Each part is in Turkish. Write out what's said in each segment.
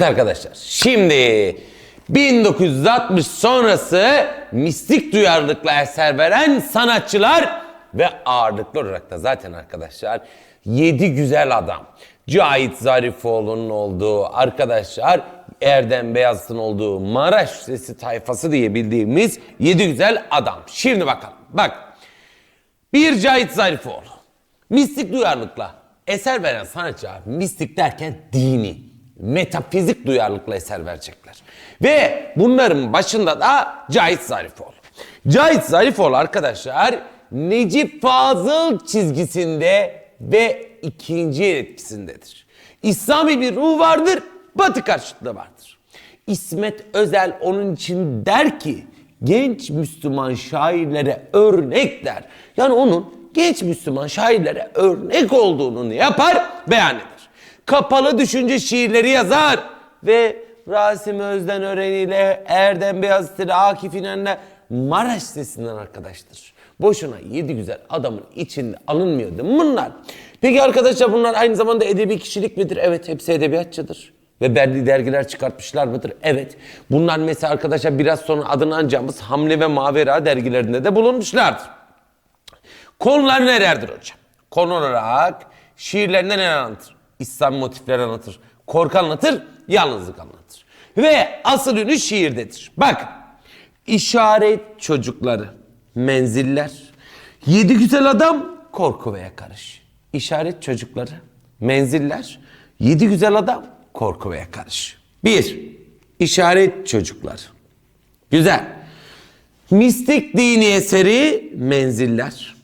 Evet arkadaşlar şimdi 1960 sonrası mistik duyarlılıkla eser veren sanatçılar ve ağırlıklı olarak da zaten arkadaşlar 7 güzel adam. Cahit Zarifoğlu'nun olduğu arkadaşlar Erdem Beyazıt'ın olduğu Maraş Sesi tayfası diye bildiğimiz 7 güzel adam. Şimdi bakalım bak bir Cahit Zarifoğlu. Mistik duyarlılıkla eser veren sanatçı mistik derken dini, metafizik duyarlılıkla eser verecekler. Ve bunların başında da Cahit Zarifoğlu. Cahit Zarifoğlu arkadaşlar Necip Fazıl çizgisinde ve ikinci etkisindedir. İslami bir ruh vardır, batı karşıtlığı vardır. İsmet Özel onun için der ki genç Müslüman şairlere örnek der. Yani onun genç Müslüman şairlere örnek olduğunu yapar? Beyan eder. Kapalı düşünce şiirleri yazar ve Rasim Özden Ören ile Erdem Beyazıt ile Akif İnan'la Maraş sesinden arkadaştır. Boşuna yedi güzel adamın içinde alınmıyor değil mi bunlar? Peki arkadaşlar bunlar aynı zamanda edebi kişilik midir? Evet hepsi edebiyatçıdır. Ve belli dergiler çıkartmışlar mıdır? Evet. Bunlar mesela arkadaşlar biraz sonra adını anacağımız Hamle ve Mavera dergilerinde de bulunmuşlardır. Konular nelerdir hocam? Konu olarak şiirlerinde neler anlatır? İslam motifleri anlatır. Korku anlatır, yalnızlık anlatır. Ve asıl ünü şiirdedir. Bak, işaret çocukları, menziller, yedi güzel adam, korku ve yakarış. İşaret çocukları, menziller, yedi güzel adam, korku ve yakarış. Bir, işaret çocuklar. Güzel. Mistik dini eseri menziller.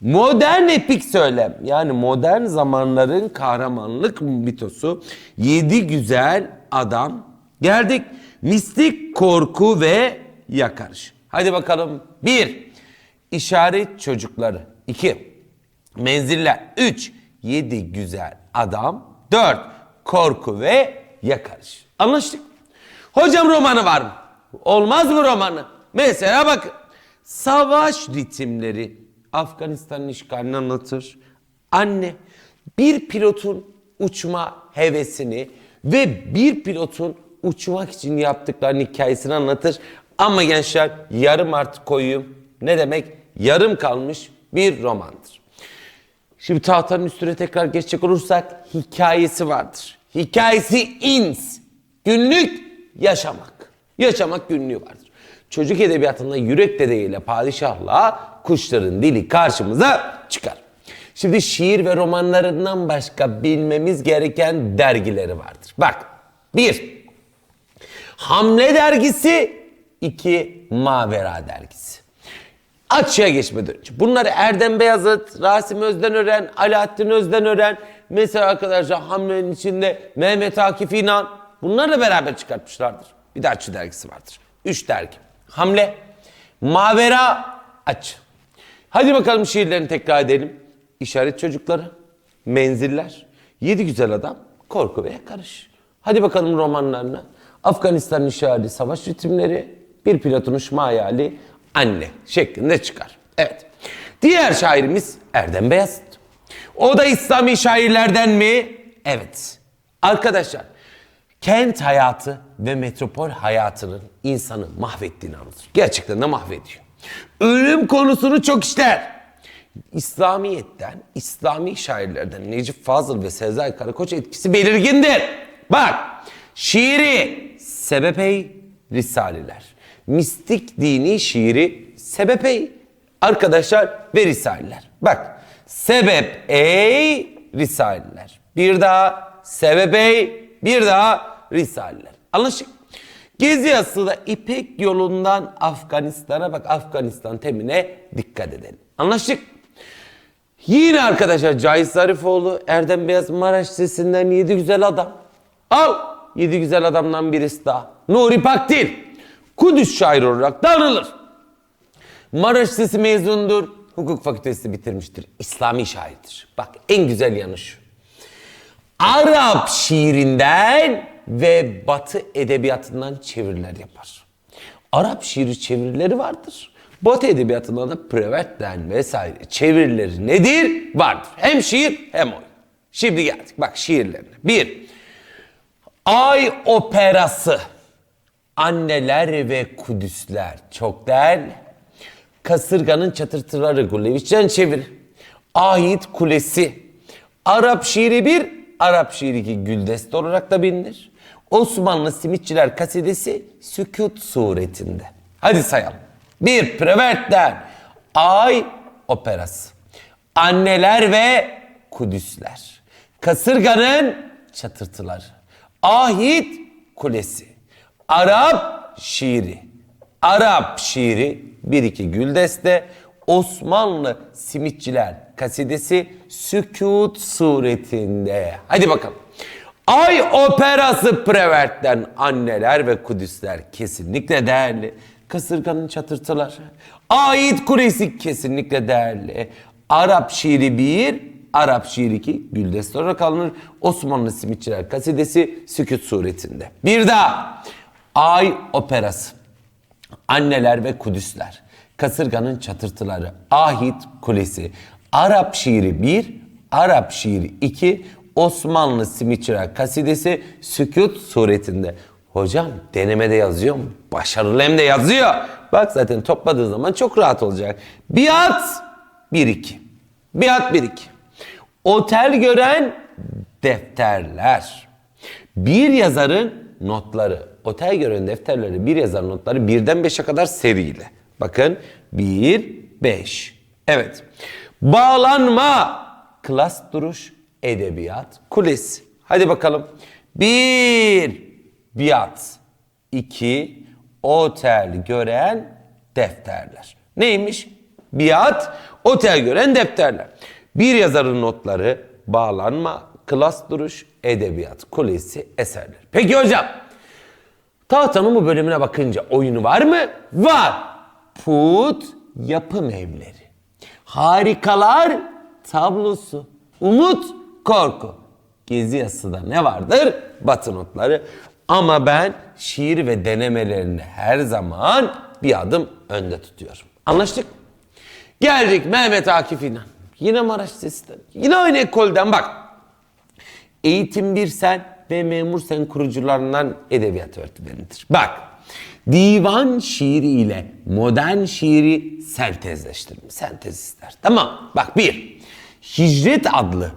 Modern epik söylem yani modern zamanların kahramanlık mitosu yedi güzel adam geldik mistik korku ve yakarış. Hadi bakalım bir işaret çocukları iki menziller üç yedi güzel adam dört korku ve yakarış. Anlaştık. Hocam romanı var mı? Olmaz mı romanı? Mesela bakın. Savaş ritimleri Afganistan'ın işgalini anlatır. Anne bir pilotun uçma hevesini ve bir pilotun uçmak için yaptıklarının hikayesini anlatır. Ama gençler yarım artık koyuyum. Ne demek? Yarım kalmış bir romandır. Şimdi tahtanın üstüne tekrar geçecek olursak hikayesi vardır. Hikayesi ins. Günlük yaşamak. Yaşamak günlüğü vardır. Çocuk edebiyatında yürek dedeyle padişahla kuşların dili karşımıza çıkar. Şimdi şiir ve romanlarından başka bilmemiz gereken dergileri vardır. Bak, bir, Hamle dergisi, iki, Mavera dergisi. Açığa geçmeden önce. Bunları Erdem Beyazıt, Rasim Özdenören, Alaaddin Özdenören, mesela arkadaşlar Hamle'nin içinde Mehmet Akif İnan bunlarla beraber çıkartmışlardır. Bir de Açı dergisi vardır. Üç dergi. Hamle, Mavera, Açı. Hadi bakalım şiirlerini tekrar edelim. İşaret çocukları, menziller, yedi güzel adam, korku ve yakarış. Hadi bakalım romanlarına. Afganistan işareti, savaş ritimleri, bir pilotun uçma hayali, anne şeklinde çıkar. Evet. Diğer şairimiz Erdem Beyazıt. O da İslami şairlerden mi? Evet. Arkadaşlar kent hayatı ve metropol hayatının insanı mahvettiğini anlatır. Gerçekten de mahvediyor. Ölüm konusunu çok işler. İslamiyet'ten, İslami şairlerden Necip Fazıl ve Sezai Karakoç etkisi belirgindir. Bak, şiiri sebepey risaleler. Mistik dini şiiri sebepey arkadaşlar ve risaleler. Bak, sebep ey risaleler. Bir daha sebep ey, bir daha risaleler. Anlaşık? Gezi yazısı da İpek yolundan Afganistan'a bak Afganistan temine dikkat edelim. Anlaştık? Yine arkadaşlar Cahit Zarifoğlu, Erdem Beyaz Maraş sesinden yedi güzel adam. Al yedi güzel adamdan birisi daha. Nuri Pakdil. Kudüs şairi olarak da anılır. Maraş Lisesi mezundur. Hukuk fakültesi bitirmiştir. İslami şairdir. Bak en güzel yanı şu. Arap şiirinden ve Batı edebiyatından çeviriler yapar. Arap şiiri çevirileri vardır. Batı edebiyatında da Prevet'ten vesaire çevirileri nedir? Vardır. Hem şiir hem oyun. Şimdi geldik bak şiirlerine. Bir, Ay Operası. Anneler ve Kudüsler. Çok değerli. Kasırganın çatırtıları Gulevic'den çevir. Ahit Kulesi. Arap şiiri 1, Arap şiiri 2 Güldeste olarak da bilinir. Osmanlı Simitçiler kasidesi Sükut suretinde. Hadi sayalım. 1. Prevert'ten Ay Operası. Anneler ve Kudüsler. Kasırganın çatırtıları. Ahit Kulesi. Arap şiiri. Arap şiiri 1-2 Güldeste. Osmanlı Simitçiler kasidesi Sükut suretinde. Hadi bakalım. Ay Operası Prevert'ten Anneler ve Kudüsler kesinlikle değerli. Kasırganın çatırtıları. Ait Kulesi kesinlikle değerli. Arap şiiri 1, Arap şiiri 2 Güldeste olarak alınır. Osmanlı Simitçiler kasidesi Sükut suretinde. Bir daha. Ay Operası. Anneler ve Kudüsler. Kasırganın çatırtıları. Ahit Kulesi. Arap şiiri 1, Arap şiiri 2, Osmanlı Simitçiler kasidesi Sükut suretinde. Hocam denemede yazıyor mu? Başarılı hem de yazıyor. Bak zaten topladığın zaman çok rahat olacak. Biat 1-2. Biat 1-2. Otel gören defterler. Bir yazarın notları. Otel gören defterleri bir yazarın notları birden beşe kadar seriyle. Bakın 1, 5. Evet. Bağlanma. Klas duruş, edebiyat, kulesi. Hadi bakalım. 1, biat. 2, otel gören defterler. Neymiş? Biat, otel gören defterler. Bir yazarın notları, bağlanma, klas duruş, edebiyat, kulesi, eserler. Peki hocam, tahtanın bu bölümüne bakınca oyunu var mı? Var. Put, yapım evleri. Harikalar tablosu. Umut, korku. Gezi yazısında ne vardır? Batı notları. Ama ben şiir ve denemelerini her zaman bir adım önde tutuyorum. Anlaştık? Geldik Mehmet Akif İnan. Yine Maraş Lisesi'nden. Yine aynı ekolden bak. Eğitim bir sen ve memur sen kurucularından edebiyat öğretmenidir. Bak. Divan şiiri ile modern şiiri sentezleştirme. Sentez ister. Tamam. Bak bir. Hicret adlı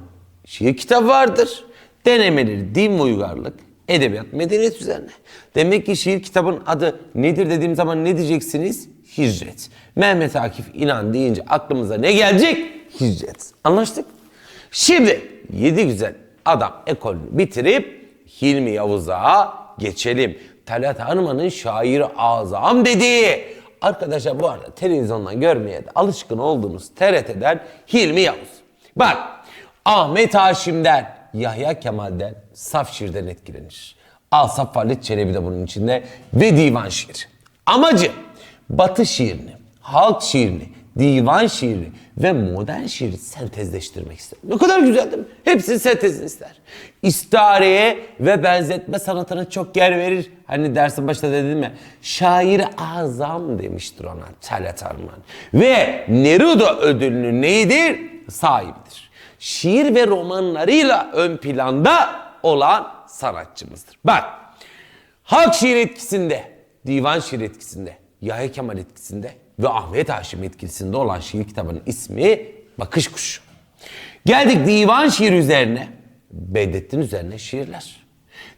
şiir kitabı vardır. Denemeleri, din ve uygarlık, edebiyat, medeniyet üzerine. Demek ki şiir kitabın adı nedir dediğim zaman ne diyeceksiniz? Hicret. Mehmet Akif İnan deyince aklımıza ne gelecek? Hicret. Anlaştık? Şimdi yedi güzel adam ekolünü bitirip Hilmi Yavuz'a geçelim. Talat Arman'ın şair azam dediği. Arkadaşlar bu arada televizyondan görmeye de alışkın olduğunuz TRT'den Hilmi Yavuz. Bak Ahmet Haşim'den, Yahya Kemal'den, saf etkilenir. Asaf Halit Çelebi de bunun içinde ve divan şiiri. Amacı batı şiirini, halk şiirini, divan şiiri ve modern şiiri sentezleştirmek ister. Ne kadar güzel değil mi? Hepsini sentezini ister. İstareye ve benzetme sanatına çok yer verir. Hani dersin başında dedim ya, şair azam demiştir ona Talat Arman. Ve Neruda ödülünün neyidir? Sahibidir. Şiir ve romanlarıyla ön planda olan sanatçımızdır. Bak, halk şiir etkisinde, divan şiir etkisinde, Yahya Kemal etkisinde ve Ahmet Haşim etkisinde olan şiir kitabının ismi Bakış Kuşu. Geldik divan şiiri üzerine, Bedrettin üzerine şiirler.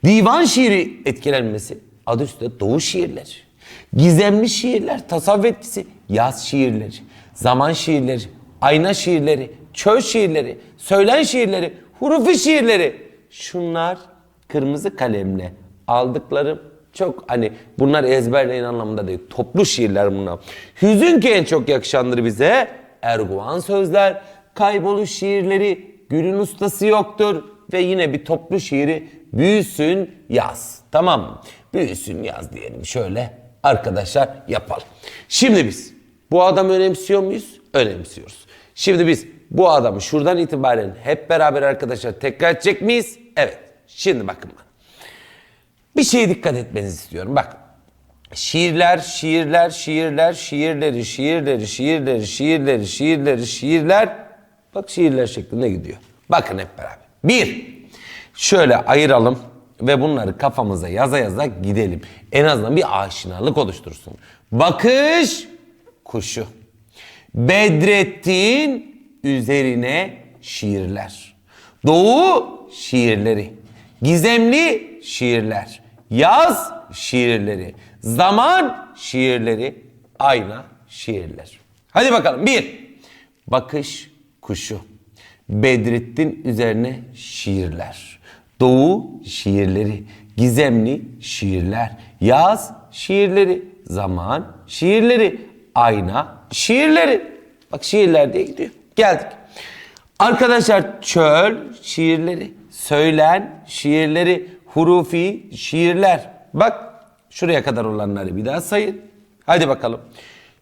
Divan şiiri etkilenmesi adı üstünde doğu şiirleri. Gizemli şiirler, tasavvuf etkisi, yaz şiirleri, zaman şiirleri, ayna şiirleri, çöl şiirleri, söylen şiirleri, hurufi şiirleri. Şunlar kırmızı kalemle aldıklarım çok hani bunlar ezberleyin anlamında değil. Toplu şiirler bunlar. Hüzün ki en çok yakışandır bize. Erguvan sözler, kayboluş şiirleri, gülün ustası yoktur. Ve yine bir toplu şiiri büyüsün yaz. Tamam mı? Büyüsün yaz diyelim şöyle arkadaşlar yapalım. Şimdi biz bu adamı önemsiyor muyuz? Önemsiyoruz. Şimdi biz bu adamı şuradan itibaren hep beraber arkadaşlar tekrar edecek miyiz? Evet. Şimdi bakın bana. Bir şeye dikkat etmenizi istiyorum. Bak. Şiirler, şiirler, şiirler, şiirleri, şiirleri, şiirleri, şiirleri, şiirleri, şiirler. Bak şiirler şeklinde gidiyor. Bakın hep beraber. Bir. Şöyle ayıralım. Ve bunları kafamıza yaza yaza gidelim. En azından bir aşinalık oluştursun. Bakış kuşu. Bedrettin üzerine şiirler. Doğu şiirleri. Gizemli şiirler. Yaz şiirleri. Zaman şiirleri. Ayna şiirler. Hadi bakalım. Bir. Bakış kuşu. Bedrettin üzerine şiirler. Doğu şiirleri. Gizemli şiirler. Yaz şiirleri. Zaman şiirleri. Ayna şiirleri. Bak şiirler diye gidiyor. Geldik. Arkadaşlar çöl şiirleri, söylen şiirleri, hurufi şiirler. Bak şuraya kadar olanları bir daha sayın. Hadi bakalım.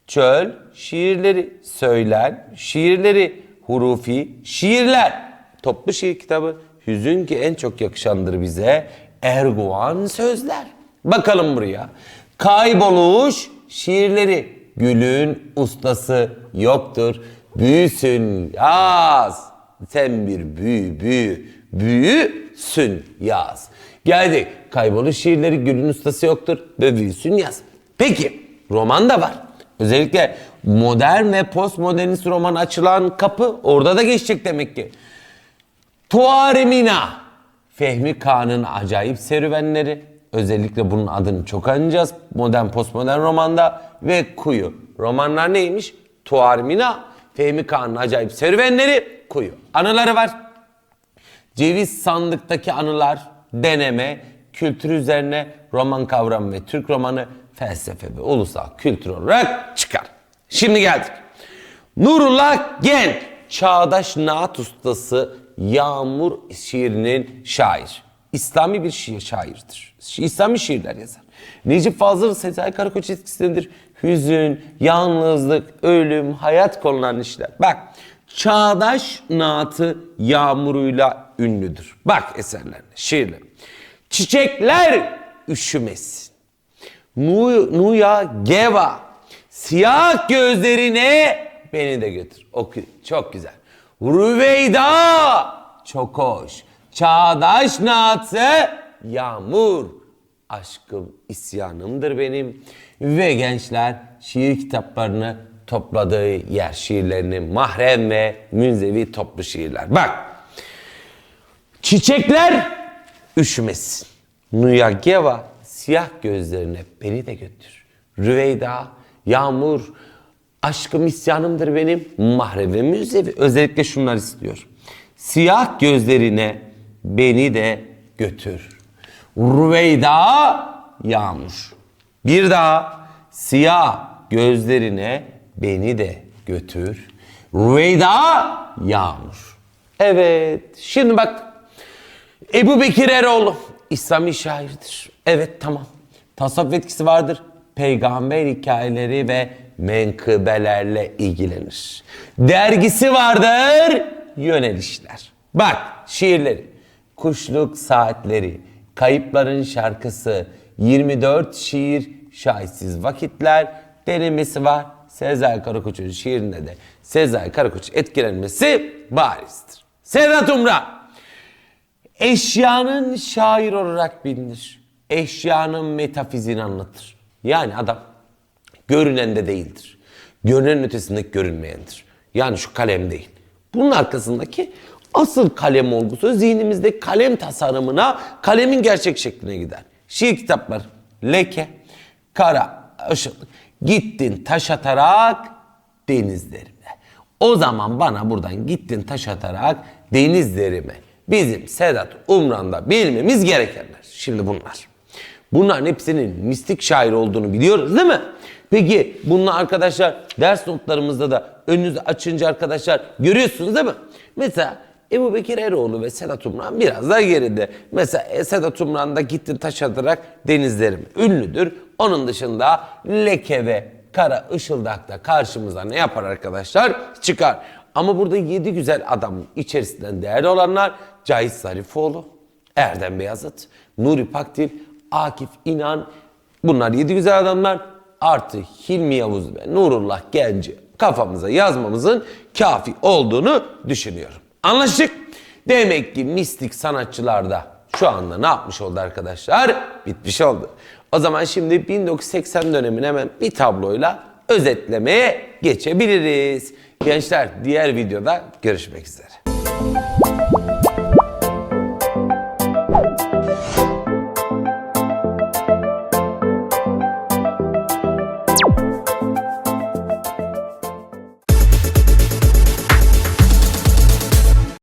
Çöl şiirleri, söylen şiirleri, hurufi şiirler. Toplu şiir kitabı. Hüzün ki en çok yakışandır bize. Erguvan sözler. Bakalım buraya. Kayboluş şiirleri. Gülün ustası yoktur. Büyüsün yaz. Sen bir büyü büyü. Büyüsün yaz. Geldik. Kayboluş şiirleri gülün ustası yoktur. Ve büyüsün yaz. Peki roman da var. Özellikle modern ve postmodernist roman açılan kapı orada da geçecek demek ki. Tuarimina. Fehmi Kağan'ın acayip serüvenleri. Özellikle bunun adını çok anacağız. Modern postmodern romanda ve Kuyu. Romanlar neymiş? Tuarimina. Fehmi Kağan'ın acayip serüvenleri. Kuyu. Anıları var. Ceviz sandıktaki anılar, deneme, kültür üzerine roman kavramı ve Türk romanı felsefe ve ulusal kültür olarak çıkar. Şimdi geldik. Nurullah Genç, çağdaş naat ustası Yağmur şiirinin şair. İslami bir şiir şairdir. İslami şiirler yazar. Necip Fazıl Sezai Karakoç etkisindedir. Hüzün, yalnızlık, ölüm, hayat konularını işler. Bak, çağdaş naatı yağmuruyla ünlüdür. Bak eserlerine, şiirler. Çiçekler üşümesin. Nu, Nuya Geva. Siyah gözlerine beni de götür. Oku. Çok güzel. Rüveyda. Çok hoş. Çağdaş naatı yağmur. Aşkım isyanımdır benim. Ve gençler şiir kitaplarını topladığı yer şiirlerini mahrem ve münzevi toplu şiirler. Bak Çiçekler üşümesin. Nuyageva siyah gözlerine beni de götür. Rüveyda, Yağmur, aşkım isyanımdır benim. Mahrem ve müzevi. Özellikle şunlar istiyor. Siyah gözlerine beni de götür. Rüveyda, Yağmur. Bir daha siyah gözlerine beni de götür. Rüveyda, Yağmur. Evet, şimdi bak Ebu Bekir Eroğlu İslami şairdir. Evet tamam. Tasavvuf etkisi vardır. Peygamber hikayeleri ve menkıbelerle ilgilenir. Dergisi vardır. Yönelişler. Bak şiirleri. Kuşluk saatleri. Kayıpların şarkısı. 24 şiir. Şahitsiz vakitler. Denemesi var. Sezai Karakoç'un şiirinde de Sezai Karakoç etkilenmesi barizdir. Sedat Umra. Eşyanın şair olarak bilinir. Eşyanın metafiziğini anlatır. Yani adam görünen de değildir. Görünenin ötesindeki görünmeyendir. Yani şu kalem değil. Bunun arkasındaki asıl kalem olgusu zihnimizdeki kalem tasarımına, kalemin gerçek şekline gider. Şiir kitaplar, leke, kara, ışık. Gittin taş atarak denizlerime. O zaman bana buradan gittin taş atarak denizlerime. Bizim Sedat Umran'da bilmemiz gerekenler. Şimdi bunlar. Bunların hepsinin mistik şair olduğunu biliyoruz değil mi? Peki bununla arkadaşlar ders notlarımızda da önünüzü açınca arkadaşlar görüyorsunuz değil mi? Mesela Ebu Bekir Eroğlu ve Sedat Umran biraz daha geride. Mesela e, Sedat Umran'da gittin taş atarak denizlerim ünlüdür. Onun dışında leke ve kara ışıldakta karşımıza ne yapar arkadaşlar? Çıkar. Ama burada yedi güzel adamın içerisinden değerli olanlar Cahit Zarifoğlu, Erdem Beyazıt, Nuri Pakdil, Akif İnan. Bunlar yedi güzel adamlar. Artı Hilmi Yavuz ve Nurullah Genci kafamıza yazmamızın kafi olduğunu düşünüyorum. Anlaştık. Demek ki mistik sanatçılarda şu anda ne yapmış oldu arkadaşlar? Bitmiş oldu. O zaman şimdi 1980 dönemini hemen bir tabloyla özetlemeye geçebiliriz. Gençler diğer videoda görüşmek üzere.